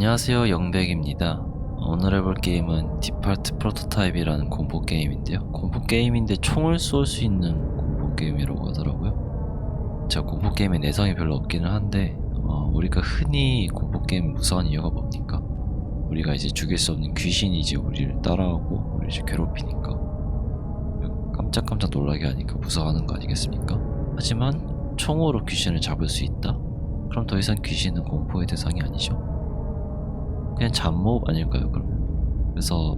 안녕하세요 영백입니다 오늘 해볼 게임은 디팔트 프로토타입이라는 공포 게임인데요 공포 게임인데 총을 쏠 수 있는 공포 게임이라고 하더라고요 제가 공포 게임에 내성이 별로 없기는 한데 어, 우리가 흔히 공포 게임 무서운 이유가 뭡니까? 우리가 이제 죽일 수 없는 귀신이 이제 우리를 따라오고 우리를 이제 괴롭히니까 깜짝깜짝 놀라게 하니까 무서워하는 거 아니겠습니까? 하지만 총으로 귀신을 잡을 수 있다? 그럼 더 이상 귀신은 공포의 대상이 아니죠 그냥 잡몹 아닐까요 그러면? 그래서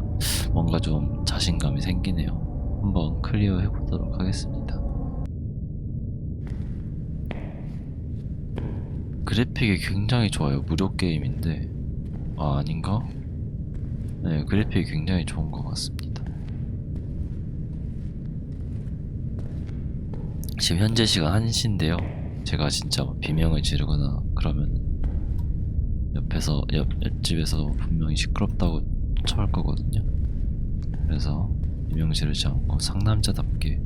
뭔가 좀 자신감이 생기네요. 한번 클리어 해보도록 하겠습니다. 그래픽이 굉장히 좋아요. 무료 게임인데. 아 아닌가? 네 그래픽이 굉장히 좋은 것 같습니다. 지금 현재 시간 1시인데요. 제가 진짜 뭐 비명을 지르거나 그러면 옆에서 옆, 옆집에서 분명히 시끄럽다고 쳐할 거거든요. 그래서 비명 지르지 않고 상남자답게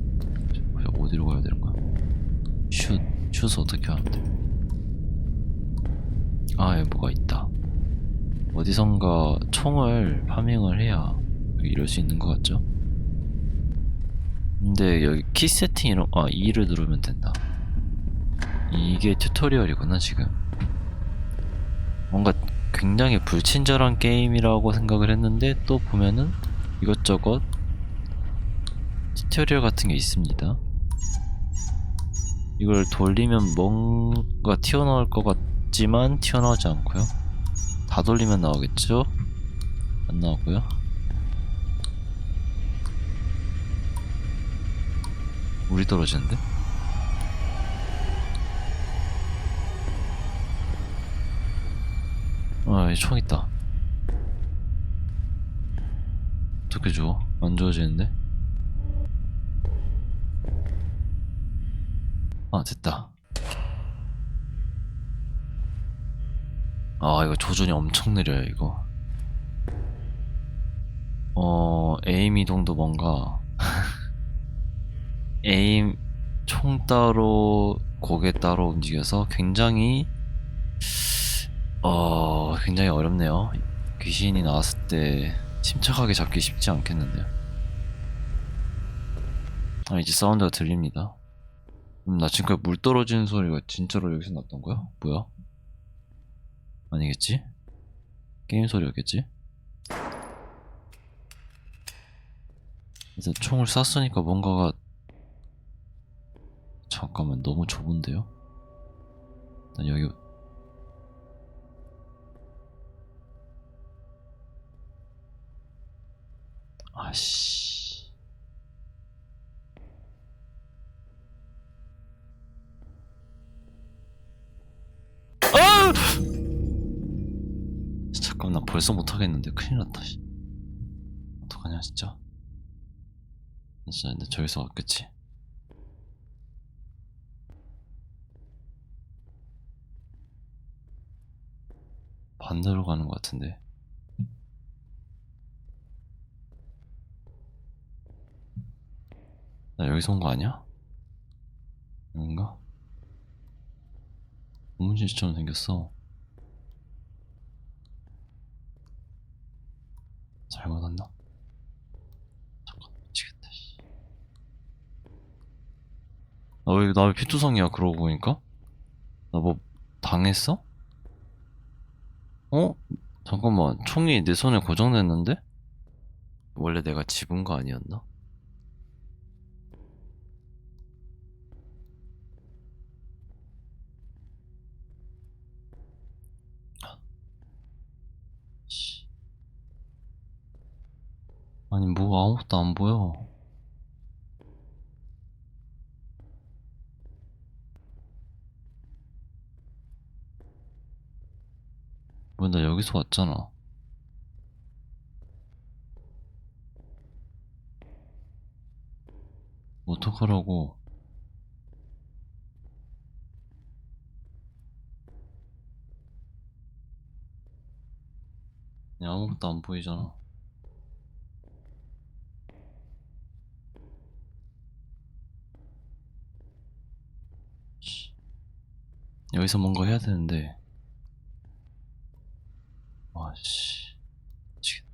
저 어디로 가야 되는 거야? 슛 슛을 어떻게 돼? 아 여기 뭐가 있다. 어디선가 총을 파밍을 해야 이럴 수 있는 것 같죠? 근데 여기 키 세팅 이런 아 2를 누르면 된다. 이게 튜토리얼이구나 지금. 뭔가 굉장히 불친절한 게임이라고 생각을 했는데 또 보면은 이것저것 튜토리얼 같은 게 있습니다. 이걸 돌리면 뭔가 튀어나올 것 같지만 튀어나오지 않고요. 다 돌리면 나오겠죠? 안 나오고요. 물이 떨어지는데? 아, 여기 총 있다. 어떻게 줘? 안 좋아지는데? 아, 됐다. 아, 이거 조준이 엄청 느려요, 이거. 어, 에임 이동도 뭔가, 에임, 총 따로, 고개 따로 움직여서 굉장히 어, 굉장히 어렵네요. 귀신이 나왔을 때 침착하게 잡기 쉽지 않겠는데요. 아, 이제 사운드가 들립니다. 음, 나 지금까지 물 떨어지는 소리가 진짜로 여기서 났던 거야? 뭐야? 아니겠지? 게임 소리였겠지? 일단 총을 쐈으니까 뭔가가 잠깐만 너무 좁은데요? 난 여기 씨. 아! 잠깐 나 벌써 못하겠는데 큰일 났다. 씨. 어떡하냐 진짜. 진짜 근데 저기서 왔겠지. 반대로 가는 것 같은데. 나 여기서 온 거 아니야? 아닌가? 고문실처럼 생겼어. 잘못 왔나? 잠깐 미치겠다. 씨. 나왜 나왜 피투성이야? 그러고 보니까 나 뭐 당했어? 어? 잠깐만 총이 내 손에 고정됐는데? 원래 내가 집은 거 아니었나? 아니 뭐 아무것도 안 보여. 왜나 여기서 왔잖아. 어떡하라고. 야, 아무것도 안 보이잖아 씨. 여기서 뭔가 해야 되는데 아씨. 미치겠네.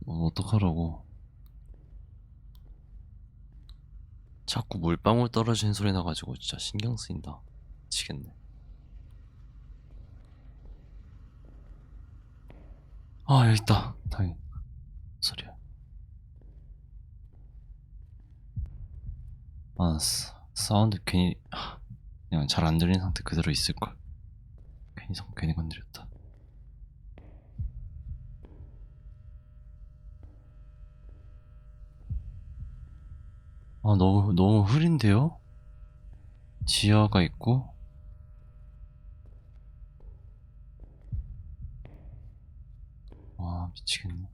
뭐 어떡하라고. 자꾸 물방울 떨어지는 소리 나가지고 진짜 신경 쓰인다. 미치겠네. 아 여기 있다. 다행. 소리야. 아 사, 사운드 괜히 아, 그냥 잘 안 들리는 상태 그대로 있을 걸. 괜히 성 괜히 건드렸다. 아 너무 너무 흐린데요? 지하가 있고 와 미치겠네.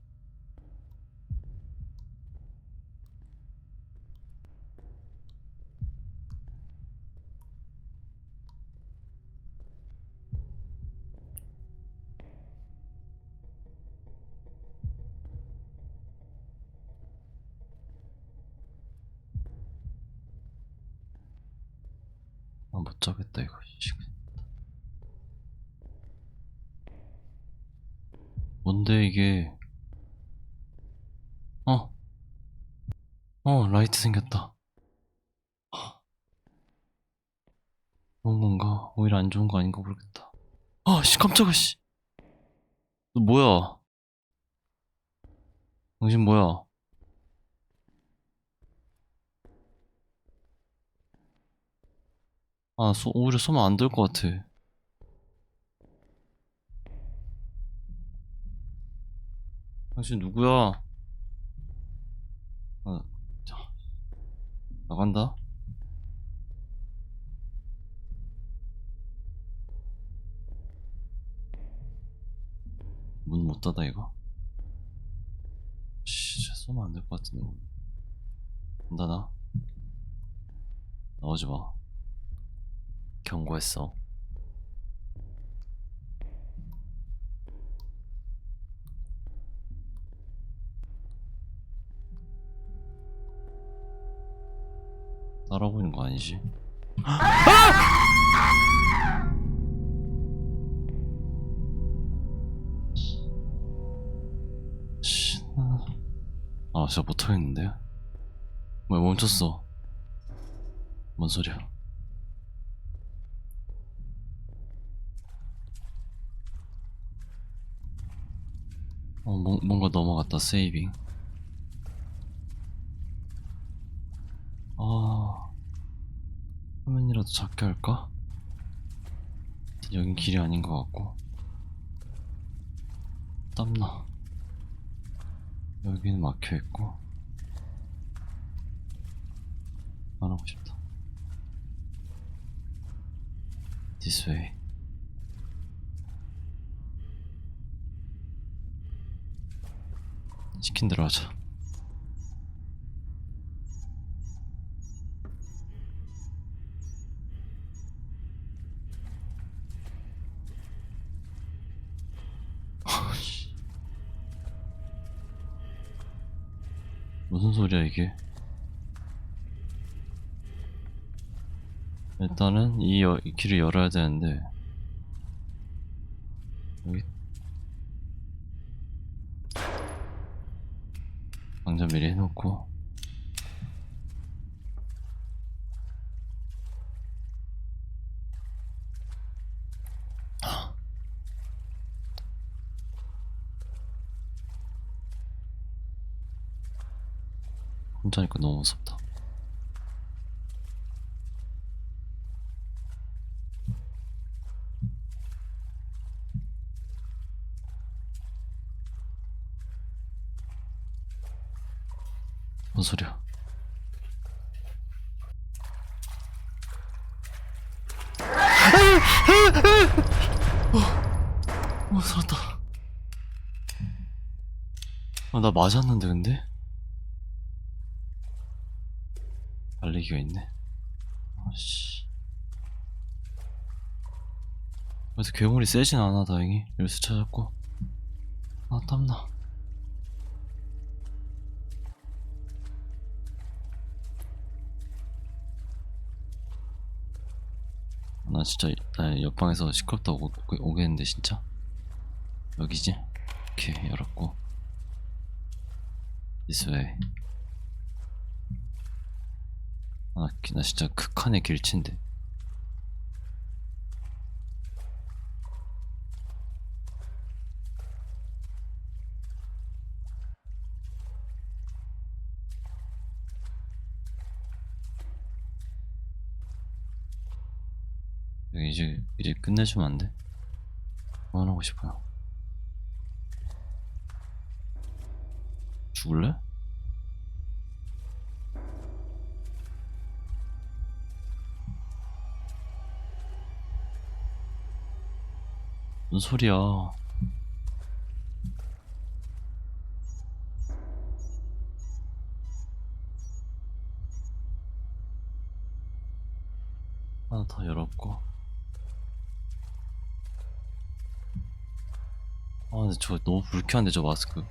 자겠다 이거. 씨. 뭔데 이게? 어? 어 라이트 생겼다. 좋은 건가? 오히려 안 좋은 거 아닌가 모르겠다. 아, 씨, 깜짝아, 씨. 너 뭐야? 당신 뭐야? 아, 소, 오히려 쏘면 안 될 것 같아. 당신 누구야? 아, 자, 나간다. 문 못 닫아 이거? 씨, 진짜 쏘면 안 될 것 같은데 문. 안 닫아? 나오지 마. 경고했어. 따라오고 있는 거 아니지? 씨, 아, 아, 진짜 못하겠는데? 뭐야, 멈췄어. 뭔 소리야? 어, 뭐, 뭔가 넘어갔다, 세이빙. 아, 화면이라도 작게 할까? 여긴 길이 아닌 것 같고. 땀나. 여기는 막혀 있고. 안 하고 싶다. This way. 시킨 대로 하자. 무슨 소리야 이게? 일단은 이, 여, 이 길을 열어야 되는데 여기 방전 미리 해놓고 혼자니까 너무 무섭다. 소리야? 어, 어, 살았다. 아, 나 맞았는데, 근데? 달리기가 있네. 아씨. 그래도 괴물이 세진 않아, 다행히. 열쇠 찾았고. 아, 땀나. 나 진짜 나 옆방에서 시끄럽다고 오, 오, 오겠는데 진짜? 여기지? 오케이 열었고. This way. 아, 기- 나 진짜 극한의 길치인데 이제 이제 끝내주면 안 돼? 그만하고 싶어요. 죽을래? 뭔 소리야? 하나 더 열었고. 아 근데 저 너무 불쾌한데 저 마스크.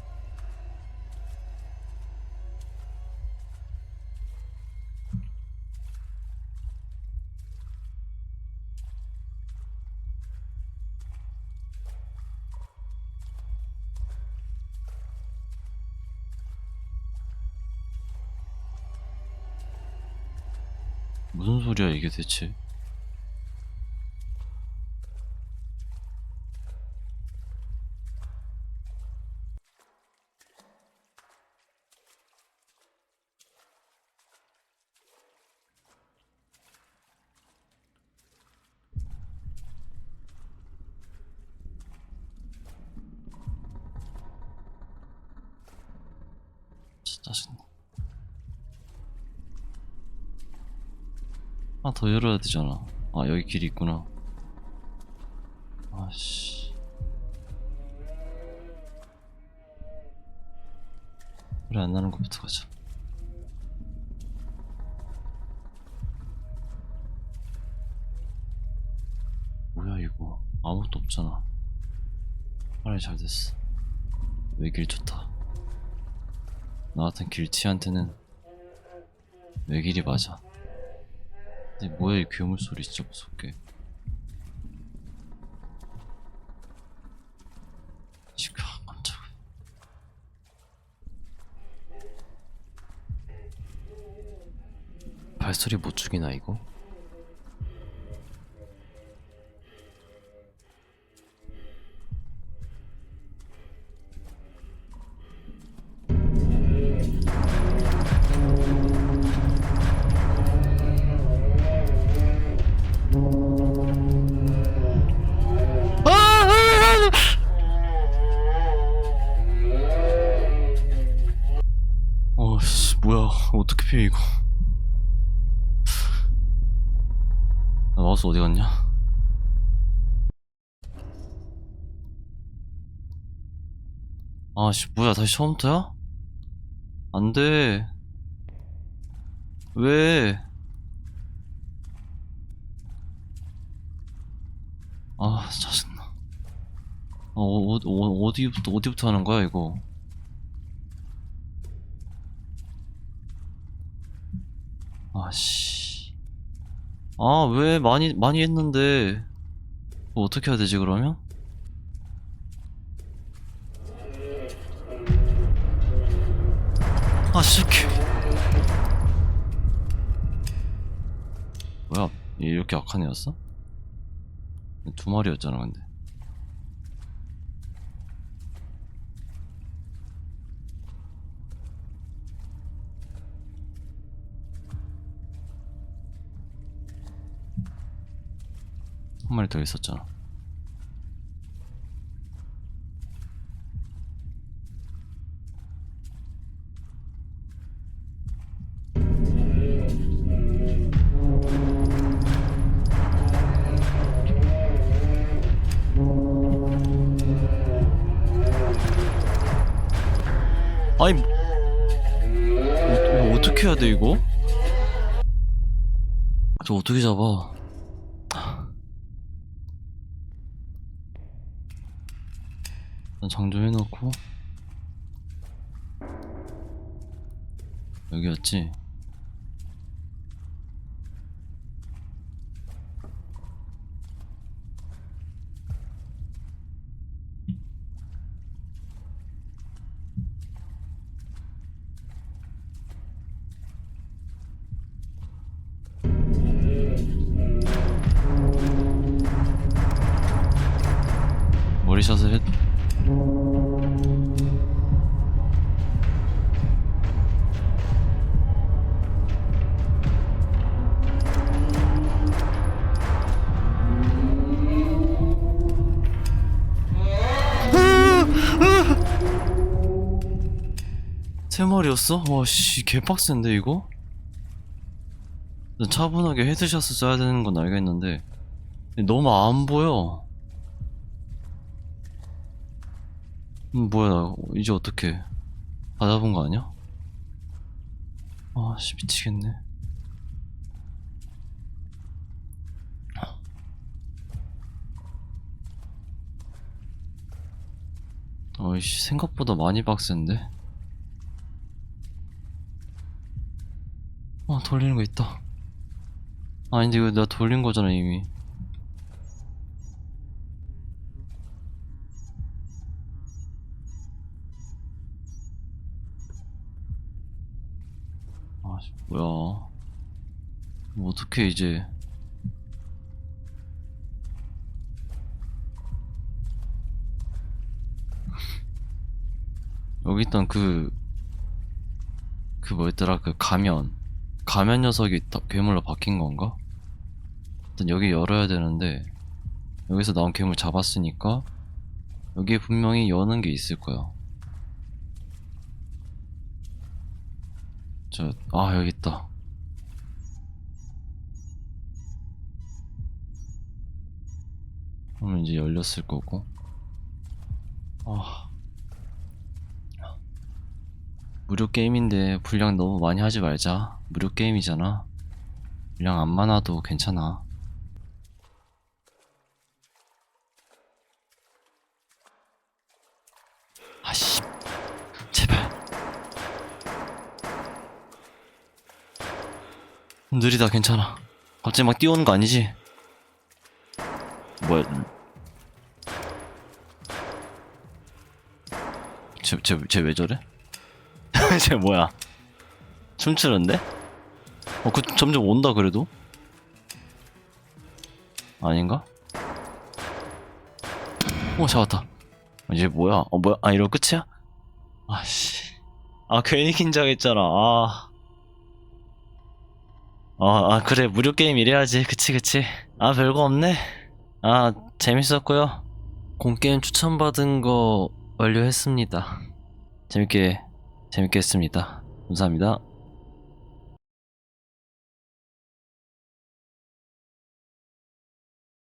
무슨 소리야 이게 대체 더 열어야 되잖아. 아 여기 길이 있구나. 아씨. 소리 안 나는 것부터 가자. 뭐야 이거. 아무것도 없잖아. 차라리 잘 됐어. 외길 좋다. 나 같은 길치한테는 외길이 맞아 근데 뭐야 이 괴물 소리 진짜 무섭게 지금 깜짝 발소리 못 죽이나 이거? 뭐야 어떻게 피해 이거? 나 마우스 어디 갔냐? 아씨 뭐야 다시 처음부터야? 안돼. 왜? 아 짜증나. 어, 어, 어, 어디부터 어디부터 하는 거야 이거 아씨. 아, 왜 많이, 많이 했는데. 뭐 어떻게 해야 되지, 그러면? 아, 새끼. 뭐야, 얘 이렇게 악한 애였어? 두 마리였잖아, 근데. 한 마리 더 있었잖아. 아니, 어, 이거 어떻게 해야 돼, 이거? 저 어떻게 잡아? 일단 장조해놓고 여기였지? 세 마리였어? 와씨 개빡센데 이거? 차분하게 헤드샷을 쏴야 되는 건 알겠는데 너무 안 보여 음, 뭐야 나 이제 어떻게 다 잡은 거 아니야? 아씨 미치겠네 어이씨 생각보다 많이 빡센데 어 돌리는 거 있다. 아닌데 이거 내가 돌린 거잖아 이미. 아 씨, 뭐야. 뭐 어떻게 이제. 여기 있던 그, 그 뭐였더라, 그 가면. 가면 녀석이 다 괴물로 바뀐 건가? 일단 여기 열어야 되는데, 여기서 나온 괴물 잡았으니까, 여기에 분명히 여는 게 있을 거야. 저, 아, 여기 있다. 그러면 이제 열렸을 거고. 아. 무료 게임인데 분량 너무 많이 하지 말자. 무료 게임이잖아. 분량 안 많아도 괜찮아. 아씨. 제발. 느리다 괜찮아. 갑자기 막 뛰어오는 거 아니지? 뭐야? 쟤, 쟤, 쟤 왜 저래? 쟤 뭐야? 춤추는데? 어, 그 점점 온다 그래도? 아닌가? 오 잡았다. 어, 이제 뭐야? 어 뭐야? 아 이러고 끝이야? 아씨. 아 괜히 긴장했잖아. 아. 아, 아 그래 무료 게임 이래야지. 그치 그치. 아 별거 없네. 아 재밌었고요. 공게임 추천받은 거 완료했습니다. 재밌게 재밌게 했습니다. 감사합니다.